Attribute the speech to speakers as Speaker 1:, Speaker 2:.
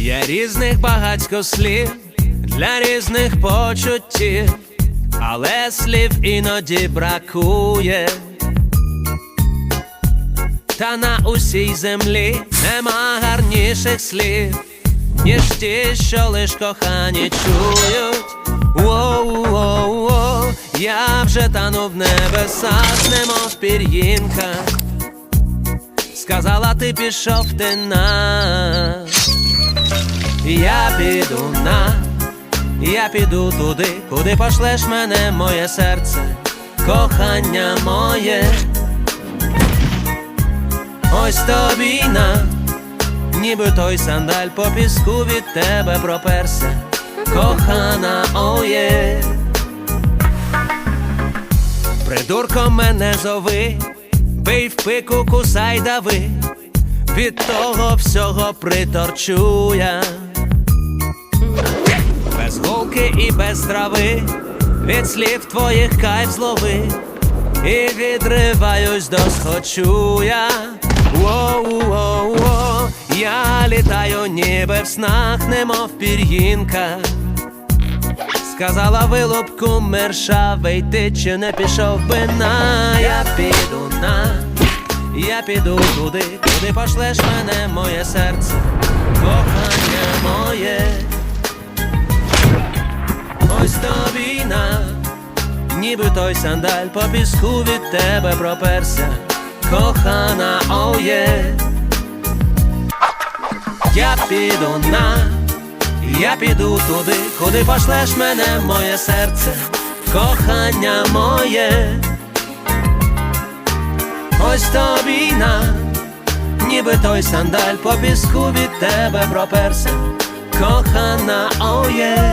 Speaker 1: Для різних багатько слів, для різних почуттів, але слів іноді бракує. Та на усій землі нема гарніших слів, ніж ті, що лиш кохані чують. Воу-воу-воу, я вже тану в небесах, немов пір'їнка. Сказала, ти пішов ти на. Я піду на, я піду туди, куди пошлеш мене, моє серце, кохання моє. Ось тобі на, ніби той сандаль по піску від тебе проперся, кохана оє. Придурком мене зови, бий в пику, кусай дави, від того всього приторчу я. Голки і без трави, від слів твоїх кайф злови, і відриваюсь до схочу я. Воу-воу-воу, я літаю ніби в снах, немов пір'їнка. Сказала вилупку мершавий, ти чи не пішов би на я піду на, я піду туди, куди пошлеш мене, моє серце, кохання моє. Ось тобі на, ніби той сандаль по піску від тебе проперся, кохана оє. Я піду на, я піду туди, куди пошлеш мене, моє серце, кохання моє. Ось тобі на, ніби той сандаль по піску від тебе проперся, кохана оє.